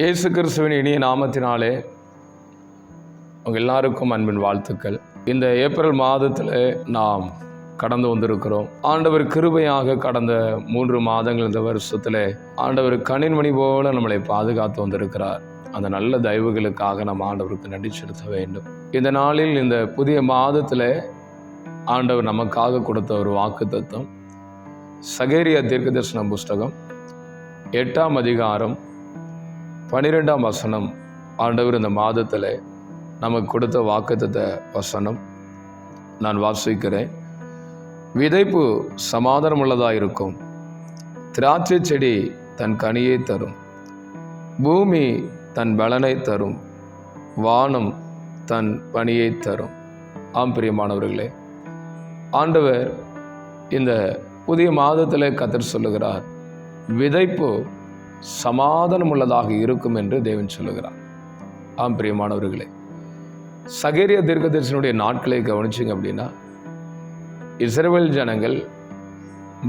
இயேசு கிறிஸ்துவின் இனிய நாமத்தினாலே உங்கள் எல்லாருக்கும் அன்பின் வாழ்த்துக்கள். இந்த ஏப்ரல் மாதத்தில் நாம் கடந்து வந்திருக்கிறோம். ஆண்டவர் கிருபையாக கடந்த மூன்று மாதங்கள் இந்த வருஷத்தில் ஆண்டவர் கணின்மணி போல நம்மளை பாதுகாத்து வந்திருக்கிறார். அந்த நல்ல தயவுகளுக்காக நாம் ஆண்டவருக்கு நன்றி செலுத்த வேண்டும். இந்த நாளில் இந்த புதிய மாதத்தில் ஆண்டவர் நமக்காக கொடுத்த ஒரு வாக்கு தத்துவம் சகேரியா தீர்க்கதர்சன புஸ்தகம் எட்டாம் அதிகாரம் பன்னிரெண்டாம் வசனம் ஆண்டவர் இந்த மாதத்தில் நமக்கு கொடுத்த வாக்குத்த வசனம். நான் வாசிக்கிறேன். விதைப்பு சமாதானமுள்ளதாக இருக்கும். திராட்சை செடி தன் கனியை தரும். பூமி தன் பலனை தரும். வானம் தன் பணியை தரும். ஆம் பிரியமானவர்களே ஆண்டவர் இந்த புதிய மாதத்தில் கத்தர் சொல்லுகிறார். விதைப்பு சமாதானமுள்ளதாக இருக்கும் என்று தேவன் சொல்லுகிறார். ஆம் பிரியமானவர்களே சகேரிய தீர்க்கதரிசனுடைய நாட்களை கவனிச்சிங்க அப்படின்னா இஸ்ரேல் ஜனங்கள்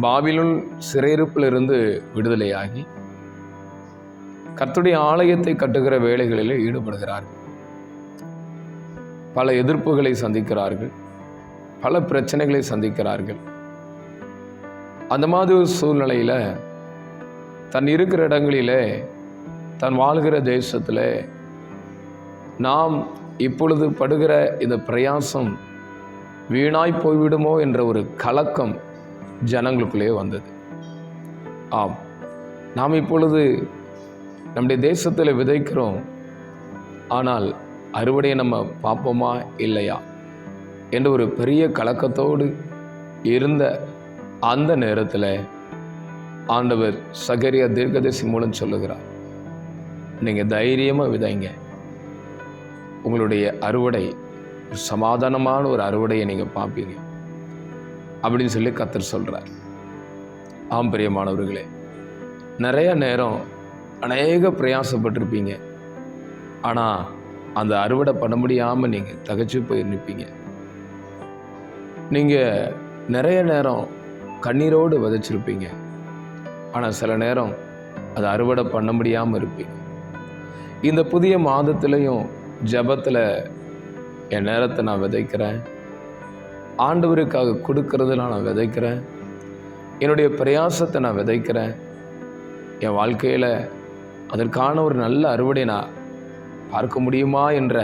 பாபிலுள் சிறையிருப்பிலிருந்து விடுதலையாகி கர்த்துடைய ஆலயத்தை கட்டுகிற வேலைகளில் ஈடுபடுகிறார்கள். பல எதிர்ப்புகளை சந்திக்கிறார்கள் பல பிரச்சனைகளை சந்திக்கிறார்கள். அந்த மாதிரி ஒரு சூழ்நிலையில் தன் இருக்கிற இடங்களிலே தன் வாழ்கிற தேசத்தில் நாம் இப்பொழுது படுகிற இந்த பிரயாசம் வீணாய் போய்விடுமோ என்ற ஒரு கலக்கம் ஜனங்களுக்குள்ளே வந்தது. ஆம் நாம் இப்பொழுது நம்முடைய தேசத்தில் விதைக்கிறோம். ஆனால் அறுவடையை நம்ம பார்ப்போமா இல்லையா என்ற ஒரு பெரிய கலக்கத்தோடு இருந்த அந்த நேரத்தில் ஆண்டவர் சகரியா தீர்க்கதரிசி மூலம் சொல்லுகிறார். நீங்கள் தைரியமாக விதைங்க. உங்களுடைய அறுவடை ஒரு சமாதானமான ஒரு அறுவடையை நீங்கள் பார்ப்பீங்க. அப்படின்னு சொல்லி கத்தர் சொல்கிறார் ஆம் பிரியமானவர்களே நிறைய நேரம் அநேக பிரயாசப்பட்டிருப்பீங்க. ஆனால் அந்த அறுவடை பண்ண முடியாமல் நீங்கள் தகச்சு போய் நிற்பீங்க நீங்கள் நிறைய நேரம் கண்ணீரோடு விதைச்சிருப்பீங்க. ஆனால் சில நேரம் அதை அறுவடை பண்ண முடியாமல் இருப்பேன் இந்த புதிய மாதத்துலேயும் ஜபத்தில் என் நேரத்தை நான் விதைக்கிறேன். ஆண்டவருக்காக கொடுக்கறதுல நான் விதைக்கிறேன். என்னுடைய பிரயாசத்தை நான் விதைக்கிறேன். என் வாழ்க்கையில் அதற்கான ஒரு நல்ல அறுவடை நான் பார்க்க முடியுமா என்ற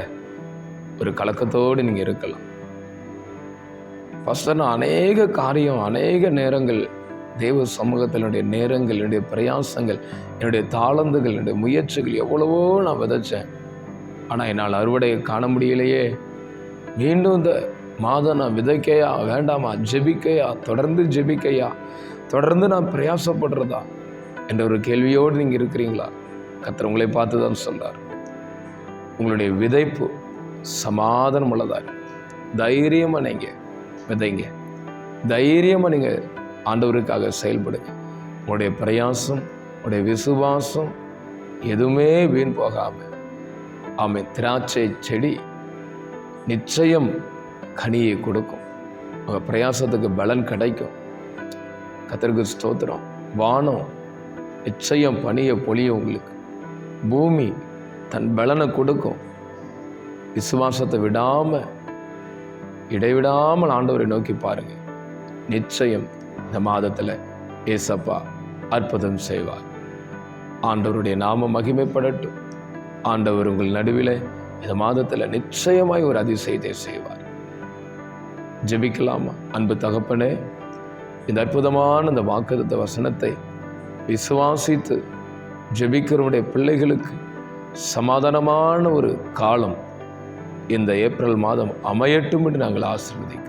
ஒரு கலக்கத்தோடு நீங்கள் இருக்கலாம். ஃபஸ்ட்டு நான் அநேக காரியம் அநேக நேரங்கள் தேவ சமூகத்தில் என்னுடைய நேரங்கள் என்னுடைய பிரயாசங்கள் என்னுடைய தாளந்துகள் என்னுடைய முயற்சிகள் எவ்வளவோ நான் விதைச்சேன். ஆனால் என்னால் அறுவடையை காண முடியலையே. மீண்டும் இந்த மாதம் நான் விதைக்கையா வேண்டாமா? ஜெபிக்கையா? தொடர்ந்து ஜெபிக்கையா? தொடர்ந்து நான் பிரயாசப்படுறதா? என்ற ஒரு கேள்வியோடு நீங்கள் இருக்கிறீங்களா? கத்தர் உங்களை பார்த்து தான் சொன்னார். உங்களுடைய விதைப்பு சமாதானம் உள்ளதாக தைரியமாக நீங்கள் விதைங்க. தைரியமாக நீங்கள் ஆண்டவருக்காக செயல்படுங்க உங்களுடைய பிரயாசம் உங்களுடைய விசுவாசம் எதுவுமே வீண் போகாமல் ஆமை திராட்சை செடி நிச்சயம் கனியை கொடுக்கும். உங்கள் பிரயாசத்துக்கு பலன் கிடைக்கும். கத்திரிக்கு ஸ்தோத்திரம். வானம் நிச்சயம் பனியை பொழியும் உங்களுக்கு. பூமி தன் பலனை கொடுக்கும். விசுவாசத்தை விடாமல் இடைவிடாமல் ஆண்டவரை நோக்கி பாருங்கள் நிச்சயம் இந்த மாதத்தில் ஏசப்பா அற்புதம் செய்வார். ஆண்டவருடைய நாம மகிமைப்படட்டும். ஆண்டவர் உங்கள் நடுவில் இந்த மாதத்தில் நிச்சயமாய் ஒரு அதிசயத்தை செய்வார். ஜெபிக்கலாமா? அன்பு தகப்பனே இந்த அற்புதமான இந்த வாக்குத்த வசனத்தை விசுவாசித்து ஜெபிக்கிறவருடைய பிள்ளைகளுக்கு சமாதானமான ஒரு காலம் இந்த ஏப்ரல் மாதம் அமையட்டும் என்று நாங்கள் ஆசிர்வதிக்கிறோம்.